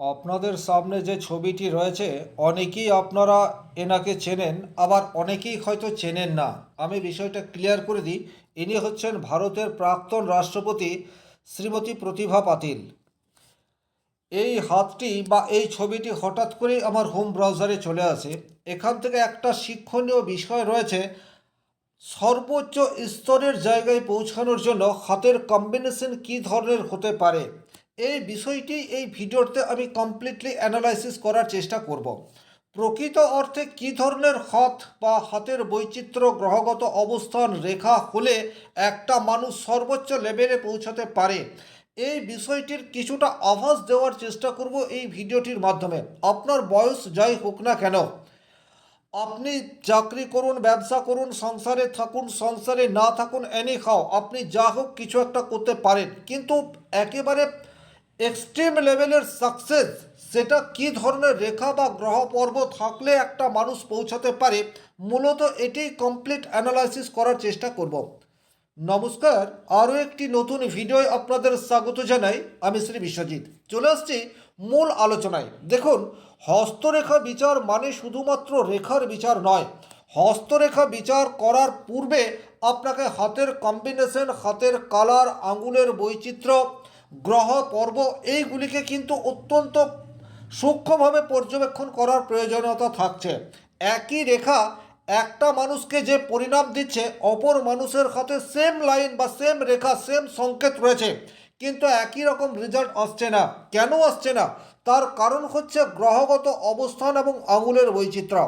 আপনাদের সামনে যে ছবিটি রয়েছে, অনেকেই আপনারা এনাকে চেনেন, আবার অনেকেই হয়তো চেনেন না। আমি বিষয়টা ক্লিয়ার করে দিই। ইনি হচ্ছেন ভারতের প্রাক্তন রাষ্ট্রপতি শ্রীমতী প্রতিভা পাতিল। এই হাতটি বা এই ছবিটি হঠাৎ করেই আমার হোম ব্রাউজারে চলে আসে। এখান থেকে একটা শিক্ষণীয় বিষয় রয়েছে, সর্বোচ্চ স্তরের জায়গায় পৌঁছানোর জন্য হাতের কম্বিনেশন কী ধরনের হতে পারে? এই বিষয়টি এই ভিডিওতে আমি কমপ্লিটলি অ্যানালাইসিস করার চেষ্টা করব। প্রকৃত অর্থে কী ধরনের হাত বা হাতের বৈচিত্র্য গ্রহগত অবস্থান রেখা হলে একটা মানুষ সর্বোচ্চ লেভেলে পৌঁছাতে পারে? এই বিষয়টির কিছুটা আভাস দেওয়ার চেষ্টা করব এই ভিডিওটির মাধ্যমে। আপনার বয়স যাই হোক না কেন, আপনি চাকরি করুন, ব্যবসা করুন, সংসারে থাকুন, সংসারে না থাকুন এনি খাও আপনি যা হোক কিছু একটা করতে পারেন। কিন্তু একেবারে এক্সট্রিম লেভেলের সাকসেস সেটা কি ধরনের রেখা বা গ্রহ পর্ব থাকলে একটা মানুষ পৌঁছাতে পারে? মূলত এটি কমপ্লিট অ্যানালাইসিস করার চেষ্টা করব। নমস্কার, আরও একটি নতুন ভিডিও আপনাদের স্বাগত জানাই, আমি শ্রী বিশ্বজিৎ। চলে আসছি মূল আলোচনায়। দেখুন, হস্তরেখা বিচার মানে শুধুমাত্র রেখার বিচার নয়। হস্তরেখা বিচার করার পূর্বে আপনাকে হাতের কম্বিনেশন হাতের কালার আঙুলের বৈচিত্র্য গ্রহ, পর্ব এইগুলিকে কিন্তু অত্যন্ত সূক্ষ্মভাবে পর্যবেক্ষণ করার প্রয়োজনীয়তা থাকছে। একই রেখা একটা মানুষকে যে পরিণাম দিচ্ছে, অপর মানুষের হাতে সেম লাইন বা সেম রেখা সেম সংকেত রয়েছে। কিন্তু একই রকম রেজাল্ট আসছে না। কেন আসছে না? তার কারণ হচ্ছে গ্রহগত অবস্থান এবং আঙুলের বৈচিত্র্য।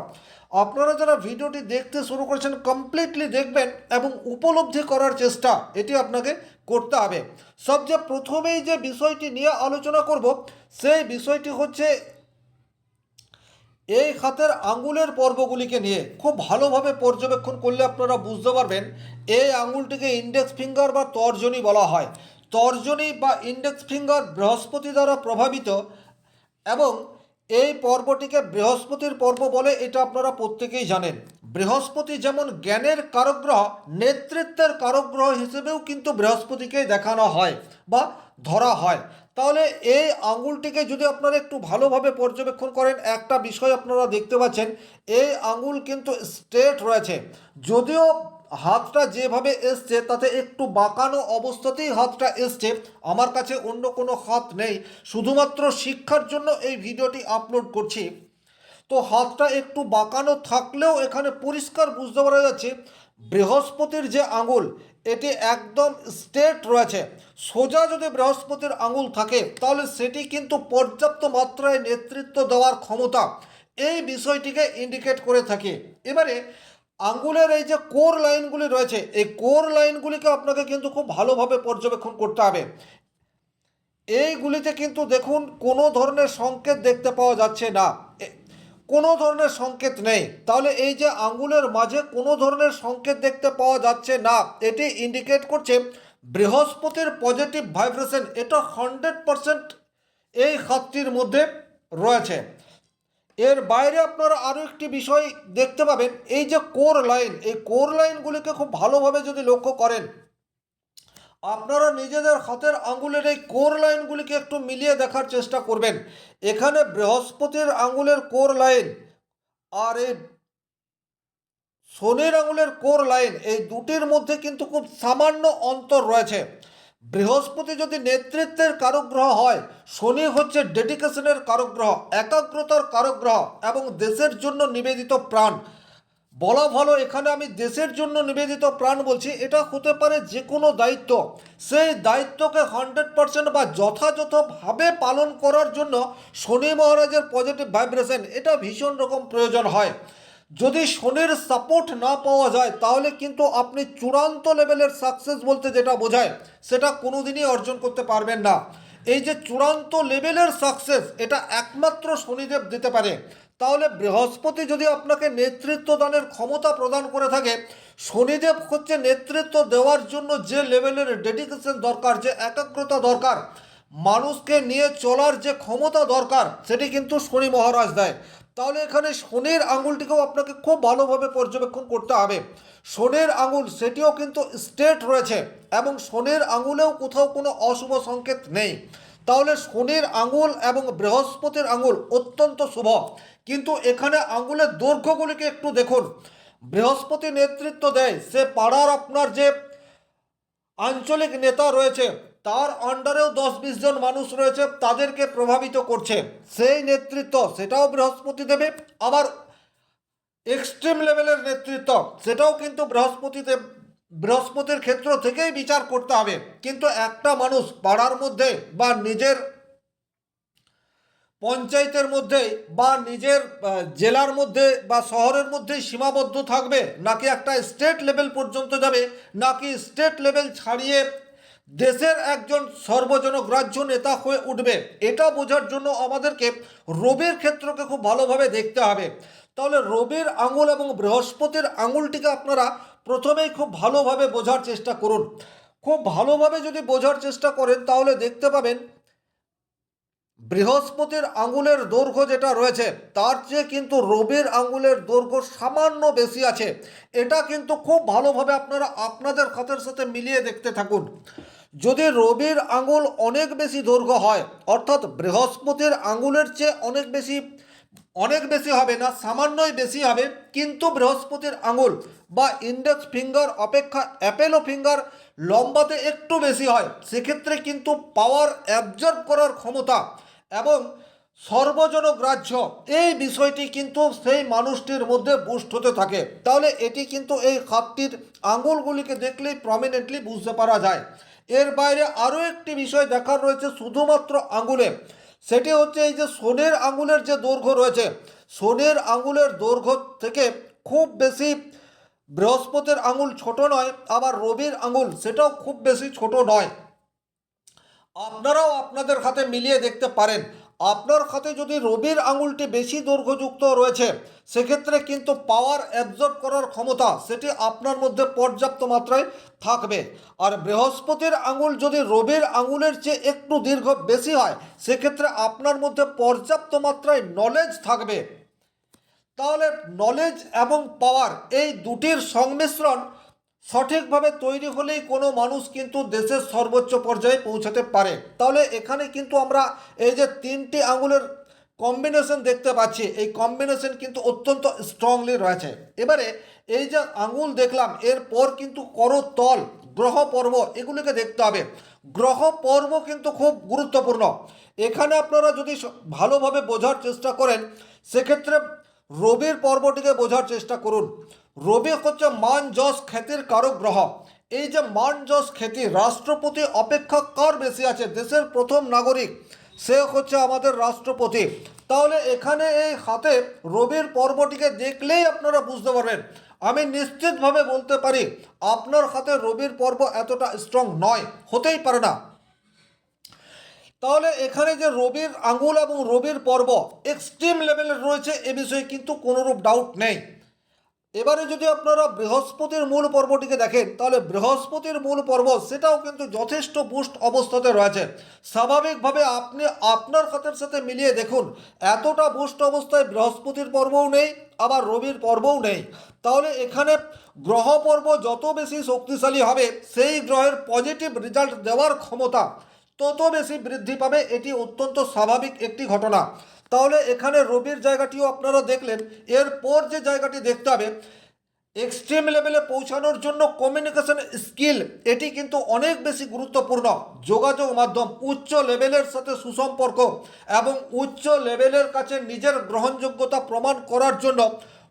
আপনারা যারা ভিডিওটি দেখতে শুরু করেছেন কমপ্লিটলি দেখবেন এবং উপলব্ধি করার চেষ্টা এটি আপনাকে করতে হবে। সবচেয়ে প্রথমেই যে বিষয়টি নিয়ে আলোচনা করব, সেই বিষয়টি হচ্ছে এই হাতের আঙ্গুলের পর্বগুলিকে নিয়ে। খুব ভালোভাবে পর্যবেক্ষণ করলে আপনারা বুঝতে পারবেন, এই আঙ্গুলটিকে ইন্ডেক্স ফিঙ্গার বা তর্জনী বলা হয়। তর্জনী বা ইন্ডেক্স ফিঙ্গার বৃহস্পতি দ্বারা প্রভাবিত এবং এই পর্বটিকে বৃহস্পতির পর্ব বলে এটা আপনারা প্রত্যেকেই জানেন। বৃহস্পতি যেমন জ্ঞানের কারগ্রহ, নেতৃত্বের কারগ্রহ হিসেবেও কিন্তু বৃহস্পতিকে দেখানো হয় বা ধরা হয়। তাহলে এই আঙ্গুলটিকে যদি আপনারা একটু ভালোভাবে পর্যবেক্ষণ করেন, একটা বিষয় আপনারা দেখতে পাচ্ছেন, এই আঙ্গুল কিন্তু স্ট্রেট রয়েছে। যদিও হাতটা যেভাবে এসছে, তাতে একটু বাঁকানো অবস্থাতেই হাতটা এসছে। আমার কাছে অন্য কোনো হাত নেই, শুধুমাত্র শিক্ষার জন্য এই ভিডিওটি আপলোড করছি। তো হাতটা একটু বাঁকানো থাকলেও এখানে পরিষ্কার বুঝতে পারা যাচ্ছে, বৃহস্পতির যে আঙুল, এটি একদম স্ট্রেট রয়েছে। সোজা যদি বৃহস্পতির আঙুল থাকে, তাহলে সেটি কিন্তু পর্যাপ্ত মাত্রায় নেতৃত্ব দেওয়ার ক্ষমতা। এই বিষয়টিকে ইন্ডিকেট করে থাকে। এবারে আঙ্গুলের এই যে কোর লাইনগুলি রয়েছে, এই কোর লাইনগুলিকে আপনাকে কিন্তু খুব ভালোভাবে পর্যবেক্ষণ করতে হবে। এইগুলিতে কিন্তু দেখুন, কোনো ধরনের সংকেত দেখতে পাওয়া যাচ্ছে না। কোনো ধরনের সংকেত নেই। তাহলে এই যে আঙ্গুলের মাঝে কোনো ধরনের সংকেত দেখতে পাওয়া যাচ্ছে না, এটি ইন্ডিকেট করছে বৃহস্পতির পজিটিভ ভাইব্রেশন এটা হান্ড্রেড পারসেন্ট এই হাতটির মধ্যে রয়েছে। এর বাইরে আপনারা আরও একটি বিষয় দেখতে পাবেন, এই যে কোর লাইন, এই কোর লাইনগুলিকে খুব ভালোভাবে যদি লক্ষ্য করেন, আপনারা নিজেদের হাতের আঙ্গুলের এই কোর লাইনগুলিকে একটু মিলিয়ে দেখার চেষ্টা করবেন। এখানে বৃহস্পতির আঙ্গুলের কোর লাইন আর এই শনির আঙুলের কোর লাইন, এই দুটির মধ্যে কিন্তু খুব সামান্য অন্তর রয়েছে। বৃহস্পতি যদি নেতৃত্বের কারগ্রহ হয়, শনি হচ্ছে ডেডিকেশনের কারগ্রহ, একাগ্রতার কারগ্রহ এবং দেশের জন্য নিবেদিত প্রাণ। বলা ভালো, এখানে আমি দেশের জন্য নিবেদিত প্রাণ বলছি, এটা হতে পারে যে কোনো দায়িত্ব। সেই দায়িত্বকে হান্ড্রেড পার্সেন্ট বা যথাযথভাবে পালন করার জন্য শনি মহারাজের পজিটিভ ভাইব্রেশন এটা ভীষণ রকম প্রয়োজন হয়। যদি শনির সাপোর্ট না পাওয়া যায়, তাহলে কিন্তু আপনি চূড়ান্ত লেভেলের সাকসেস বলতে যেটা বোঝায়, সেটা কোনোদিনই অর্জন করতে পারবেন না। এই যে চূড়ান্ত লেভেলের সাকসেস এটা একমাত্র শনিদেব দিতে পারে। তাহলে বৃহস্পতি যদি আপনাকে নেতৃত্ব দানের ক্ষমতা প্রদান করে থাকে, শনিদেব হচ্ছে নেতৃত্ব দেওয়ার জন্য যে লেভেলের ডেডিকেশন দরকার, যে একাগ্রতা দরকার, মানুষকে নিয়ে চলার যে ক্ষমতা দরকার, সেটি কিন্তু শনি মহারাজ দেয়। তাহলে এখানে শনির আঙুলটিকেও আপনাকে খুব ভালোভাবে পর্যবেক্ষণ করতে হবে। শনির আঙুল, সেটিও কিন্তু স্ট্রেট রয়েছে এবং শনির আঙুলেও কোথাও কোনো অশুভ সংকেত নেই। তাহলে শনির আঙুল এবং বৃহস্পতির আঙুল অত্যন্ত শুভ। কিন্তু এখানে আঙুলের দৈর্ঘ্যগুলিকে একটু দেখুন। বৃহস্পতি নেতৃত্ব দেয়, সে পাড়ার আপনার যে আঞ্চলিক নেতা রয়েছে তার আন্ডারেও দশ বিশ জন মানুষ রয়েছে, তাদেরকে প্রভাবিত করছে। সেই নেতৃত্ব, সেটাও বৃহস্পতি দেবে, আবার এক্সট্রিম লেভেলের নেতৃত্ব, সেটাও কিন্তু বৃহস্পতিতে, বৃহস্পতির ক্ষেত্র থেকেই বিচার করতে হবে। কিন্তু একটা মানুষ পাড়ার মধ্যে বা নিজের পঞ্চায়েতের মধ্যে বা নিজের জেলার মধ্যে বা শহরের মধ্যেই সীমাবদ্ধ থাকবে, নাকি একটা স্টেট লেভেল পর্যন্ত যাবে, নাকি স্টেট লেভেল ছাড়িয়ে দেশের একজন সর্বজনগ্রাহ্য নেতা হয়ে উঠবে। এটা বোঝার জন্য আমাদেরকে রবির ক্ষেত্রকে খুব ভালোভাবে দেখতে হবে। তাহলে রবির আঙুল এবং বৃহস্পতির আঙুলটিকে আপনারা প্রথমেই খুব ভালোভাবে বোঝার চেষ্টা করুন। খুব ভালোভাবে যদি বোঝার চেষ্টা করেন, তাহলে দেখতে পাবেন বৃহস্পতির আঙুলের দৈর্ঘ্য যেটা রয়েছে, তার চেয়ে কিন্তু রবির আঙুলের দৈর্ঘ্য সামান্য বেশি আছে। এটা কিন্তু খুব ভালোভাবে আপনারা আপনাদের খাতের সাথে মিলিয়ে দেখতে থাকুন। যদি রবির আঙুল অনেক বেশি দৈর্ঘ্য হয়, অর্থাৎ বৃহস্পতির আঙুলের চেয়ে অনেক বেশি অনেক বেশি হবে না, সামান্যই বেশি হবে, কিন্তু বৃহস্পতির আঙুল বা ইন্ডেক্স ফিঙ্গার অপেক্ষা অ্যাপেলো ফিঙ্গার লম্বাতে একটু বেশি হয়, সেক্ষেত্রে কিন্তু পাওয়ার অ্যাবজর্ব করার ক্ষমতা এবং সর্বজনগ্রাহ্য এই বিষয়টি কিন্তু সেই মানুষটির মধ্যে বুস্ট হতে থাকে। তাহলে এটি কিন্তু এই খাতটির আঙুলগুলিকে দেখলেই প্রমিনেন্টলি বুঝতে পারা যায়। এর বাইরে আরও একটি বিষয় দেখার রয়েছে, শুধুমাত্র আঙুলে। সেটি হচ্ছে এই যে সোনের আঙুলের যে দৈর্ঘ্য রয়েছে, সোনের আঙুলের দৈর্ঘ্য থেকে খুব বেশি বৃহস্পতির আঙুল ছোট নয়, আবার রবির আঙুল সেটাও খুব বেশি ছোট নয়। আপনারাও আপনাদের হাতে মিলিয়ে দেখতে পারেন। আপনার খাতে যদি রবির আঙুলটি বেশি দৈর্ঘ্যযুক্ত রয়েছে, সেক্ষেত্রে কিন্তু পাওয়ার অ্যাবজর্ব করার ক্ষমতা সেটি আপনার মধ্যে পর্যাপ্ত মাত্রায় থাকবে। আর বৃহস্পতির আঙুল যদি রবির আঙুলের চেয়ে একটু দীর্ঘ বেশি হয়, সেক্ষেত্রে আপনার মধ্যে পর্যাপ্ত মাত্রায় নলেজ থাকবে। তাহলে নলেজ এবং পাওয়ার এই দুটির সংমিশ্রণ সঠিকভাবে তৈরি হলেই কোনো মানুষ কিন্তু দেশের সর্বোচ্চ পর্যায়ে পৌঁছাতে পারে। তাহলে এখানে কিন্তু আমরা এই যে তিনটি আঙুলের কম্বিনেশন দেখতে পাচ্ছি। এই কম্বিনেশন কিন্তু অত্যন্ত স্ট্রংলি রয়েছে। এবারে এই যে আঙুল দেখলাম, এরপর কিন্তু করতল গ্রহ পর্ব এগুলিকে দেখতে হবে। গ্রহ পর্ব কিন্তু খুব গুরুত্বপূর্ণ। এখানে আপনারা যদি ভালোভাবে বোঝার চেষ্টা করেন, সেক্ষেত্রে রবির পর্বটিকে বোঝার চেষ্টা করুন। রবি হচ্ছে মান যশ খ্যাতির কারক গ্রহ এই যে মান যশ খ্যাতি রাষ্ট্রপতি অপেক্ষা কার বেশি আছে? দেশের প্রথম নাগরিক। সে হচ্ছে আমাদের রাষ্ট্রপতি। তাহলে এখানে এই হাতে রবির পর্বটিকে দেখলেই আপনারা বুঝতে পারবেন। আমি নিশ্চিতভাবে বলতে পারি, আপনার হাতে রবির পর্ব এতটা স্ট্রং নয়। হতেই পারে না। তাহলে এখানে যে রবির আঙুল এবং রবির পর্ব এক্সট্রিম লেভেলের রয়েছে এ বিষয়ে কিন্তু কোনোরূপ ডাউট নেই। এবারে যদি আপনারা বৃহস্পতির মূল পর্বটিকে দেখেন, তাহলে বৃহস্পতির মূল পর্ব সেটাও কিন্তু যথেষ্ট বুস্ট অবস্থাতে রয়েছে। স্বাভাবিকভাবে আপনি আপনার খাতের সাথে মিলিয়ে দেখুন, এতটা বুস্ট অবস্থায় বৃহস্পতির পর্বও নেই, আবার রবির পর্বও নেই। তাহলে এখানে গ্রহ পর্ব যত বেশি শক্তিশালী হবে, সেই গ্রহের পজিটিভ রেজাল্ট দেওয়ার ক্ষমতা তত বেশি বৃদ্ধি পাবে এটি অত্যন্ত স্বাভাবিক একটি ঘটনা। তাহলে এখানে রবির জায়গাটিও আপনারা দেখলেন। এরপর যে জায়গাটি দেখতে হবে এক্সট্রিম লেভেলে পৌঁছানোর জন্য কমিউনিকেশন স্কিল এটি কিন্তু অনেক বেশি গুরুত্বপূর্ণ। যোগাযোগ মাধ্যম, উচ্চ লেভেলের সাথে সুসম্পর্ক এবং উচ্চ লেভেলের কাছে নিজের গ্রহণযোগ্যতা প্রমাণ করার জন্য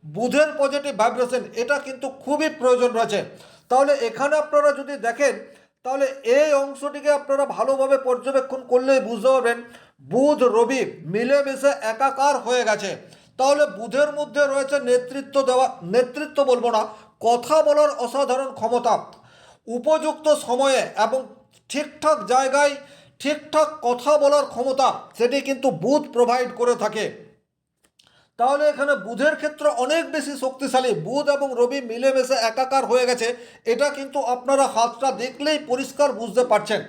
বুধের পজিটিভ ভাইব্রেশন এটা কিন্তু খুবই প্রয়োজন রয়েছে। তাহলে এখানে আপনারা যদি দেখেন তাহলে এই অংশটিকে আপনারা ভালোভাবে পর্যবেক্ষণ করলেই বুঝতে পারবেন, বুধ রবি মিলেমিশে একাকার হয়ে গেছে। তাহলে বুধের মধ্যে রয়েছে নেতৃত্ব দেওয়া, নেতৃত্ব বলব না, কথা বলার অসাধারণ ক্ষমতা। উপযুক্ত সময়ে এবং ঠিকঠাক জায়গায় ঠিকঠাক কথা বলার ক্ষমতা, সেটি কিন্তু বুধ প্রোভাইড করে থাকে। তাহলে এখানে বুধের ক্ষেত্রে অনেক বেশি শক্তিশালী। বুধ এবং রবি মিলেমিশে একাকার হয়ে গেছে। এটা কিন্তু আপনারা হাতটা দেখলেই পরিষ্কার বুঝতে পারছেন।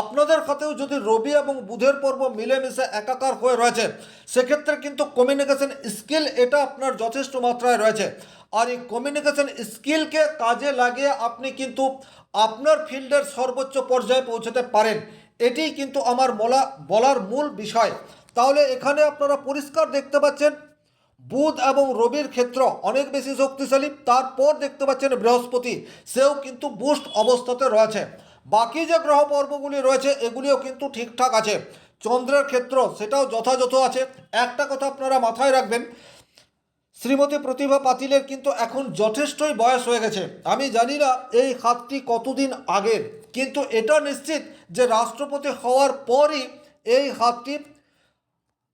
আপনাদের হাতেও যদি রবি এবং বুধের পর্ব মিলেমিশে একাকার হয়ে রয়েছে, সেক্ষেত্রে কিন্তু কমিউনিকেশন স্কিল এটা আপনার যথেষ্ট মাত্রায় রয়েছে। আর এই কমিউনিকেশন স্কিলকে কাজে লাগিয়ে আপনি কিন্তু আপনার ফিল্ডের সর্বোচ্চ পর্যায়ে পৌঁছতে পারেন। এটি কিন্তু আমার বলা বলার মূল বিষয়। তাহলে এখানে আপনারা পরিষ্কার দেখতে পাচ্ছেন বুধ এবং রবির ক্ষেত্র অনেক বেশি শক্তিশালী, তারপর দেখতে পাচ্ছেন বৃহস্পতি, সেও কিন্তু বুস্ট অবস্থাতে রয়েছে। বাকি যে গ্রহ পর্বগুলি রয়েছে, এগুলিও কিন্তু ঠিকঠাক আছে। চন্দ্রের ক্ষেত্র সেটাও যথাযথ আছে। একটা কথা আপনারা মাথায় রাখবেন, শ্রীমতী প্রতিভা পাতিলের কিন্তু এখন যথেষ্টই বয়স হয়ে গেছে। আমি জানি না এই হাতটি কতদিন আগের, কিন্তু এটা নিশ্চিত যে রাষ্ট্রপতি হওয়ার পরই এই হাতটি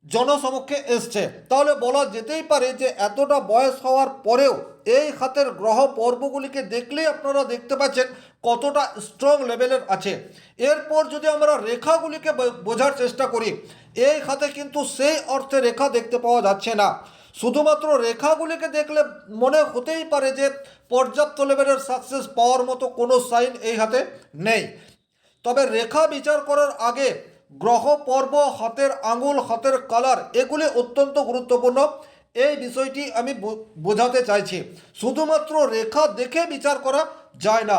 জনসমক্ষে এসছে। তাহলে বলা যেতেই পারে যে এতটা বয়স হওয়ার পরেও এই হাতের গ্রহ পর্বগুলিকে দেখলেই আপনারা দেখতে পাচ্ছেন কতটা স্ট্রং লেভেলের আছে। এরপর যদি আমরা রেখাগুলিকে বোঝার চেষ্টা করি, এই হাতে কিন্তু সেই অর্থে রেখা দেখতে পাওয়া যাচ্ছে না। শুধুমাত্র রেখাগুলিকে দেখলে মনে হতেই পারে যে পর্যাপ্ত লেভেলের সাকসেস পাওয়ার মতো কোনো সাইন এই হাতে নেই। তবে রেখা বিচার করার আগে গ্রহ, পর্ব, হাতের আঙুল, হাতের কালার, এগুলি অত্যন্ত গুরুত্বপূর্ণ। এই বিষয়টি আমি বোঝাতে চাইছি। শুধুমাত্র রেখা দেখে বিচার করা যায় না।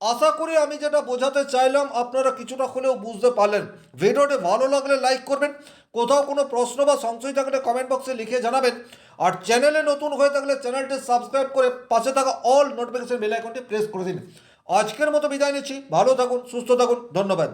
আশা করি আমি যেটা বোঝাতে চাইলাম, আপনারা কিছুটা হলেও বুঝতে পারলেন। ভিডিওটি ভালো লাগলে লাইক করবেন, কোথাও কোনো প্রশ্ন বা সংশয় থাকলে কমেন্ট বক্সে লিখে জানাবেন। আর চ্যানেলে নতুন হয়ে থাকলে চ্যানেলটি সাবস্ক্রাইব করে পাশে থাকা অল নোটিফিকেশন বেল আইকনটি প্রেস করে দিন। আজকের মতো বিদায় নিচ্ছি। ভালো থাকুন, সুস্থ থাকুন, ধন্যবাদ।